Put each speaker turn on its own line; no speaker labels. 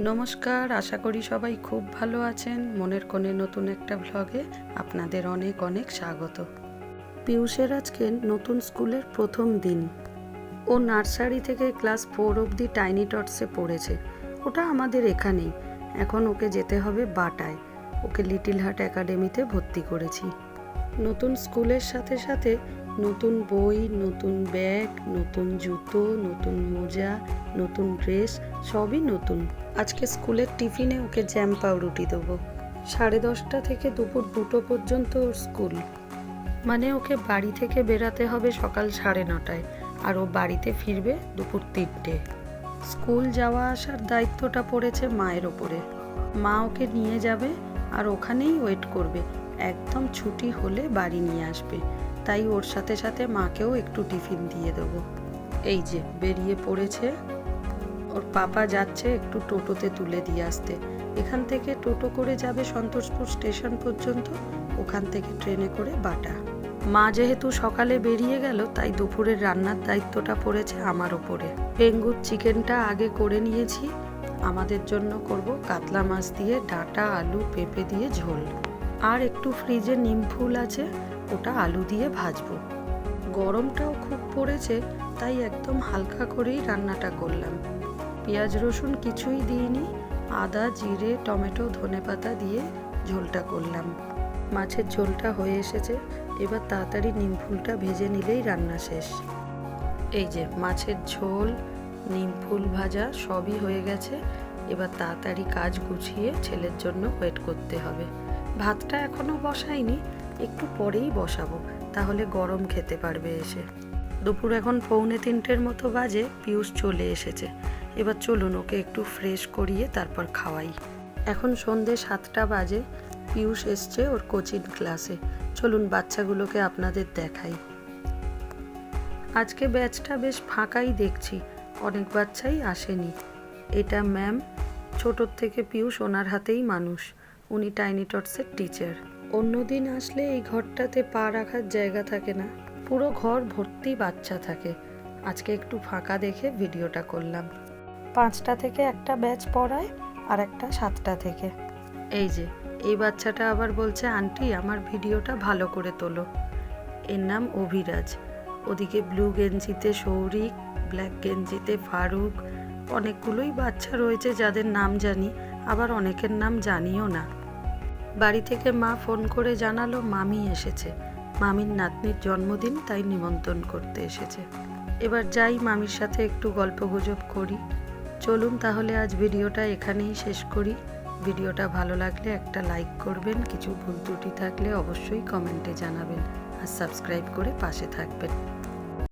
নমস্কার, আশা করি সবাই খুব ভালো আছেন। মনের কোণে নতুন একটা ভ্লগে আপনাদের অনেক অনেক স্বাগত। পিয়ুষের আজকে নতুন স্কুলের প্রথম দিন। ও নার্সারি থেকে ক্লাস ফোর অবধি টাইনি টটসে পড়েছে। ওটা আমাদের এখানেই। এখন ওকে যেতে হবে বাটায়। ওকে লিটিল হার্ট একাডেমিতে ভর্তি করেছি। নতুন স্কুলের সাথে সাথে নতুন বই, নতুন ব্যাগ, নতুন জুতো, নতুন মোজা নতুন ড্রেস, সবই নতুন। আজকে স্কুলের টিফিনে ওকে জ্যাম পাউরুটি দেবো। সাড়ে দশটা থেকে দুপুর দুটো পর্যন্ত ওর স্কুল। মানে ওকে বাড়ি থেকে বেরাতে হবে সকাল সাড়ে নটায়, আর ও বাড়িতে ফিরবে দুপুর তিনটে। স্কুল যাওয়া আসার দায়িত্বটা পড়েছে মায়ের ওপরে। মা ওকে নিয়ে যাবে আর ওখানেই ওয়েট করবে। একদম ছুটি হলে বাড়ি নিয়ে আসবে। তাই ওর সাথে সাথে মাকেও একটু টিফিন দিয়ে দেবো। এই যে, বেরিয়ে পড়েছে ওর পাপা যাচ্ছে একটু টোটোতে তুলে দিয়ে আসতে। এখান থেকে টোটো করে যাবে সন্তোষপুর স্টেশন পর্যন্ত, ওখান থেকে ট্রেনে করে বাটা। মা যেহেতু সকালে বেরিয়ে গেল, তাই দুপুরের রান্নার দায়িত্বটা পড়েছে আমার ওপরে। পেঙ্গুর চিকেনটা আগে করে নিয়েছি। আমাদের জন্য করব কাতলা মাছ দিয়ে ডাঁটা, আলু, পেঁপে দিয়ে ঝোল। আর একটু ফ্রিজে নিম ফুল আছে, ওটা আলু দিয়ে ভাজবো। গরমটাও খুব পড়েছে, তাই একদম হালকা করেই রান্নাটা করলাম। পেঁয়াজ রসুন কিছুই দিইনি, আদা, জিরে, টমেটো, ধনেপাতা দিয়ে ঝোলটা করলাম। মাছের ঝোলটা হয়ে এসেছে, এবার তাড়াতাড়ি নিম ফুলটা ভেজে নিলেই রান্না শেষ। এই যে মাছের ঝোল, নিম ফুল ভাজা সবই হয়ে গেছে, এবার তাড়াতাড়ি কাজ গুছিয়ে ছেলের জন্য ওয়েট করতে হবে। ভাতটা এখনও বসাইনি, একটু পরেই বসাবো, তাহলে গরম খেতে পারবে এসে। দুপুর এখন পৌনে তিনটের মতো বাজে পিয়ুষ চলে এসেছে। এবার চলুন ওকে একটু ফ্রেশ করিয়ে তারপর খাওয়াই। এখন সন্ধে সাতটা বাজে পিয়ুষ এসছে ওর কোচিং ক্লাসে চলুন বাচ্চাগুলোকে আপনাদের দেখাই। আজকে ব্যাচটা বেশ ফাঁকাই দেখছি, অনেক বাচ্চাই আসেনি। এটা ম্যাম ছোটোর থেকে পিয়ুষ ওনার হাতেই মানুষ, উনি টাইনি টটসের টিচার অন্যদিন আসলে এই ঘরটাতে পা রাখার জায়গা থাকে না, পুরো ঘর ভর্তি বাচ্চা থাকে। আজকে একটু ফাঁকা দেখে ভিডিওটা করলাম। পাঁচটা থেকে একটা ব্যাচ পড়ায় আর একটা সাতটা থেকে। এই যে, এই বাচ্চাটা আবার বলছে, আন্টি, আমার ভিডিওটা ভালো করে তোলো। এর নাম অভিরাজ। ওদিকে ব্লু গেঞ্জিতে সৌরিক, ব্ল্যাক গেঞ্জিতে ফারুক, অনেকগুলোই বাচ্চা রয়েছে যাদের নাম জানি, আবার অনেকের নাম জানিও না। বাড়ি থেকে মা ফোন করে জানালো, মামি এসেছে। মামির নাতনির জন্মদিন তাই নিমন্ত্রণ করতে এসেছে। এবার যাই মামির সাথে একটু গল্প গুজব করি। চলুন তাহলে আজ ভিডিওটা এখানেই শেষ করি। ভিডিওটা ভালো লাগলে একটা লাইক করবেন, কিছু ভুল ত্রুটি থাকলে অবশ্যই কমেন্টে জানাবেন আর সাবস্ক্রাইব করে পাশে থাকবেন।